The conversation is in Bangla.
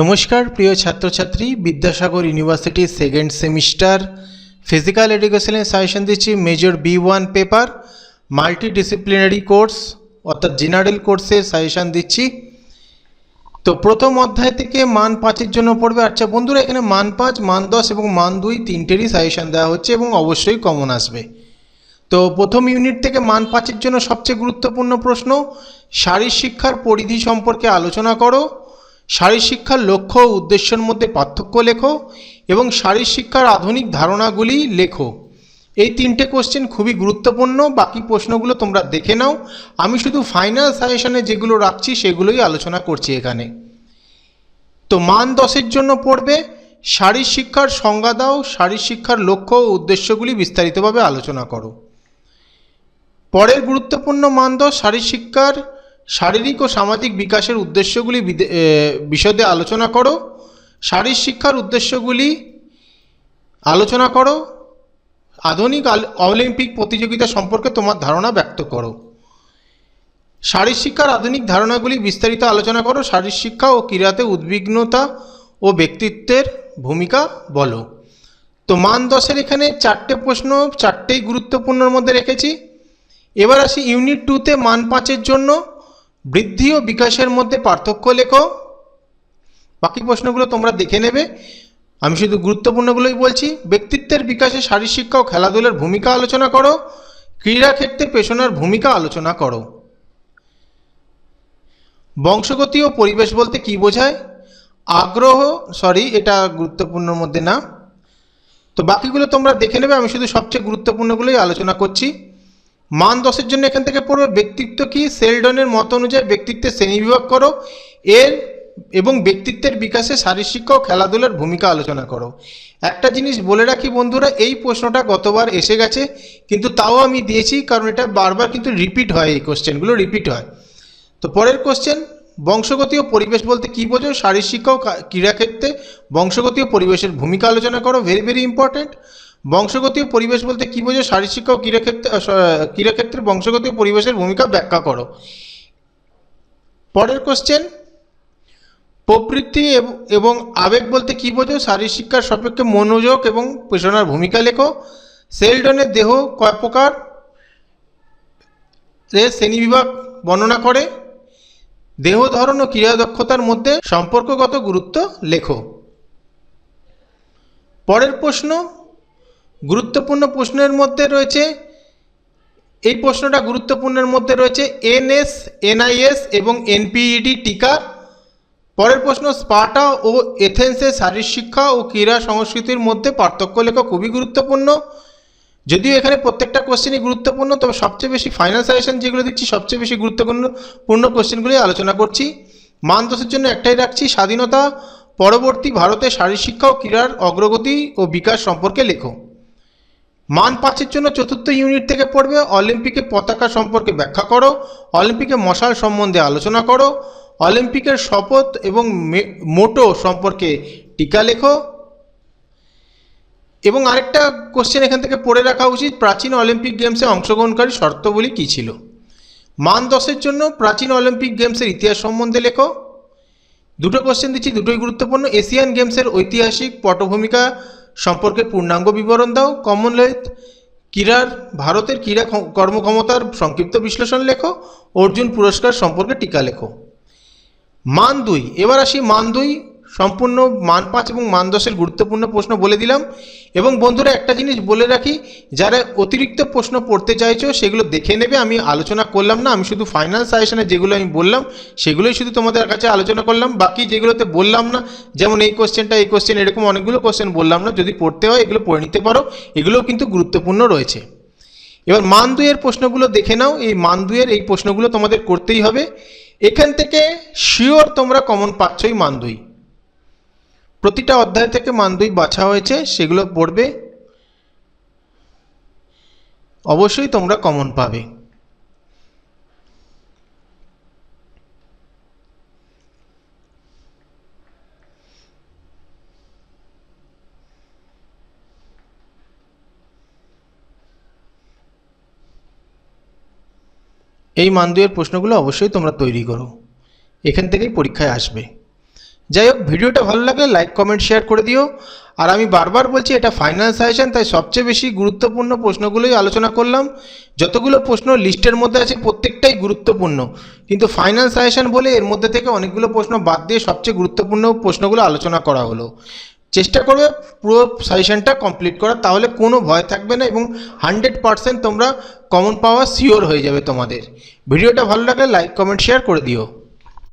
নমস্কার, প্রিয় ছাত্রছাত্রী, বিদ্যাসাগর ইউনিভার্সিটির সেকেন্ড সেমিস্টার ফিজিক্যাল এডুকেশনের সাজেশন দিচ্ছি major B one paper multi disciplinary course, অর্থাৎ জেনারেল কোর্সের সাজেশন দিচ্ছি। তো প্রথম অধ্যায় থেকে মান পাঁচের জন্য পড়বে। আচ্ছা বন্ধুরা, এখানে মান পাঁচ, মান দশ এবং মান দুই তিনটেরই সাজেশন দেওয়া হচ্ছে এবং অবশ্যই কমন আসবে। তো প্রথম ইউনিট থেকে মান পাঁচের জন্য সবচেয়ে গুরুত্বপূর্ণ প্রশ্ন, শারীর শিক্ষার পরিধি সম্পর্কে আলোচনা করো। শারীর শিক্ষার লক্ষ্য ও উদ্দেশ্যের মধ্যে পার্থক্য লেখো এবং শারীর শিক্ষার আধুনিক ধারণাগুলি লেখো। এই তিনটে কোশ্চেন খুবই গুরুত্বপূর্ণ। বাকি প্রশ্নগুলো তোমরা দেখে নাও। আমি শুধু ফাইনাল সাজেশনে যেগুলো রাখছি সেগুলোই আলোচনা করছি এখানে। তো মান দশের জন্য পড়বে। শারীর শিক্ষার সংজ্ঞা দাও শারীর শিক্ষার লক্ষ্য ও উদ্দেশ্যগুলি বিস্তারিতভাবে আলোচনা করো। পরের গুরুত্বপূর্ণ মানদণ্ড শারীর শিক্ষার শারীরিক ও সামাজিক বিকাশের উদ্দেশ্যগুলি বিশদে আলোচনা করো। শারীর শিক্ষার উদ্দেশ্যগুলি আলোচনা করো। আধুনিক অলিম্পিক প্রতিযোগিতা সম্পর্কে তোমার ধারণা ব্যক্ত করো। শারীর শিক্ষার আধুনিক ধারণাগুলি বিস্তারিত আলোচনা করো। শারীর শিক্ষা ও ক্রীড়াতে উদ্বিগ্নতা ও ব্যক্তিত্বের ভূমিকা বলো। তো মান দশের এখানে চারটে প্রশ্ন, চারটেই গুরুত্বপূর্ণর মধ্যে রেখেছি। এবার আসি ইউনিট টুতে মান পাঁচের জন্য। বৃদ্ধি ও বিকাশের মধ্যে পার্থক্য লেখো। বাকি প্রশ্নগুলো তোমরা দেখে নেবে। আমি শুধু গুরুত্বপূর্ণগুলোই বলছি। ব্যক্তিত্বের বিকাশে শারীর শিক্ষা ও খেলাধুলার ভূমিকা আলোচনা করো। ক্রীড়া ক্ষেত্রে পেশনার ভূমিকা আলোচনা করো। বংশগতি ও পরিবেশ বলতে কি বোঝায়? আগ্রহ সরি এটা গুরুত্বপূর্ণর মধ্যে না। তো বাকিগুলো তোমরা দেখে নেবে। আমি শুধু সবচেয়ে গুরুত্বপূর্ণগুলোই আলোচনা করছি। মান দশের জন্য এখান থেকে পড়বে ব্যক্তিত্ব কি? সেলডনের মত অনুযায়ী ব্যক্তিত্বের শ্রেণীবিভাগ করো। এর এবং ব্যক্তিত্বের বিকাশে শিক্ষা ও খেলাধুলার ভূমিকা আলোচনা করো। একটা জিনিস বলে রাখি বন্ধুরা, এই প্রশ্নটা গতবার এসে গেছে, কিন্তু তাও আমি দিয়েছি, কারণ এটা বারবার কিন্তু রিপিট হয় এই কোশ্চেনগুলো রিপিট হয়। তো পরের কোশ্চেন বংশগতি ও পরিবেশ বলতে কী বোঝো? শিক্ষা ও ক্রীড়াক্ষেত্রে বংশগতি ও পরিবেশের ভূমিকা আলোচনা করো ভেরি ভেরি ইম্পর্ট্যান্ট বংশগতি ও পরিবেশ বলতে কী বোঝো? শারীর শিক্ষা ও ক্রীড়াক্ষেত্রে ক্রীড়াক্ষেত্রে বংশগতি ও পরিবেশের ভূমিকা ব্যাখ্যা করো। পরের কোশ্চেন প্রবৃত্তি এবং আবেগ বলতে কী বোঝো? শারীর শিক্ষার সাপেক্ষে মনোযোগ এবং পেশনার ভূমিকা লেখো। সেলডনের দেহ কয় প্রকার? শ্রেণীবিভাগ বর্ণনা করে। দেহ ধরন ও ক্রীড়া দক্ষতার মধ্যে সম্পর্কগত গুরুত্ব লেখো। পরের প্রশ্ন গুরুত্বপূর্ণ প্রশ্নের মধ্যে রয়েছে, এই প্রশ্নটা গুরুত্বপূর্ণের মধ্যে রয়েছে, এনএস, এনআইএস এবং এনপিইডি টিকা। পরের প্রশ্ন, স্পার্টা ও এথেন্সের শারীর শিক্ষা ও ক্রীড়া সংস্কৃতির মধ্যে পার্থক্য লেখা খুবই গুরুত্বপূর্ণ। যদিও এখানে প্রত্যেকটা কোশ্চেনই গুরুত্বপূর্ণ, তবে সবচেয়ে বেশি ফাইনাল সাজেশন যেগুলো দিচ্ছি, সবচেয়ে বেশি গুরুত্বপূর্ণ পূর্ণ কোশ্চেনগুলি আলোচনা করছি। মান দোষের জন্য একটাই রাখছি, স্বাধীনতা, পরবর্তী ভারতে শারীর শিক্ষা ও ক্রীড়ার অগ্রগতি ও বিকাশ সম্পর্কে লেখো। মান পাঁচের জন্য চতুর্থ ইউনিট থেকে পড়বে। অলিম্পিকে পতাকা সম্পর্কে ব্যাখ্যা করো। অলিম্পিকে মশাল সম্বন্ধে আলোচনা করো। অলিম্পিকের শপথ এবং মোটো সম্পর্কে টিকা লেখো। এবং আরেকটা কোশ্চেন এখান থেকে পড়ে রাখা উচিত, প্রাচীন অলিম্পিক গেমসে অংশগ্রহণকারী শর্তগুলি কী ছিল? মান দশের জন্য প্রাচীন অলিম্পিক গেমসের ইতিহাস সম্বন্ধে লেখো। দুটো কোশ্চেন দিচ্ছি, দুটোই গুরুত্বপূর্ণ। এশিয়ান গেমসের ঐতিহাসিক পটভূমিকা সম্পর্কে পূর্ণাঙ্গ বিবরণ দাও। কমনওয়েলথ ক্রীড়ার, ভারতের ক্রীড়া কর্মক্ষমতার সংক্ষিপ্ত বিশ্লেষণ লেখো। অর্জুন পুরস্কার সম্পর্কে টিকা লেখো। মান দুই এবার আসি মান দুই সম্পূর্ণ মান পাঁচ এবং মান দশের গুরুত্বপূর্ণ প্রশ্ন বলে দিলাম। এবং বন্ধুরা, একটা জিনিস বলে রাখি, যারা অতিরিক্ত প্রশ্ন পড়তে চাইছো, সেগুলো দেখে নেবে, আমি আলোচনা করলাম না, আমি শুধু ফাইনাল সাজেশনে যেগুলো আমি বললাম, সেগুলোই শুধু তোমাদের কাছে আলোচনা করলাম। বাকি যেগুলোতে বললাম না, যেমন এই কোশ্চেনটা এই কোশ্চেন এরকম অনেকগুলো কোশ্চেন বললাম না, যদি পড়তে হয়, এগুলো পড়ে নিতে পারো, এগুলোও কিন্তু গুরুত্বপূর্ণ রয়েছে। এবার মান দুইয়ের প্রশ্নগুলো দেখে নাও, এই মান দুইয়ের এই প্রশ্নগুলো তোমাদের করতেই হবে। এখান থেকে শিওর তোমরা কমন পাচ্ছই মান দুই। প্রতিটা অধ্যায় থেকে মান দুই বাছা হয়েছে, সেগুলো পড়বে। অবশ্যই তোমরা কমন পাবে। এই মান দুইয়ের প্রশ্নগুলো অবশ্যই তোমরা তৈরি করো। এখান থেকেই পরীক্ষায় আসবে। যাই হোক, ভিডিওটা ভালো লাগলে লাইক কমেন্ট শেয়ার করে দিও। আর আমি বারবার বলছি, এটা ফাইনাল সাজেশন তাই সবচেয়ে বেশি গুরুত্বপূর্ণ প্রশ্নগুলোই আলোচনা করলাম। যতগুলো প্রশ্ন লিস্টের মধ্যে আছে, প্রত্যেকটাই গুরুত্বপূর্ণ। কিন্তু ফাইনাল সাজেশন বলে এর মধ্যে থেকে অনেকগুলো প্রশ্ন বাদ দিয়ে সবচেয়ে গুরুত্বপূর্ণ প্রশ্নগুলো আলোচনা করা হলো। চেষ্টা করবে পুরো সাজেশনটা কমপ্লিট করার, তাহলে কোনো ভয় থাকবে না এবং হান্ড্রেড পারসেন্ট তোমরা কমন পাওয়া শিওর হয়ে যাবে তোমাদের। ভিডিওটা ভালো লাগলে লাইক কমেন্ট শেয়ার করে দিও।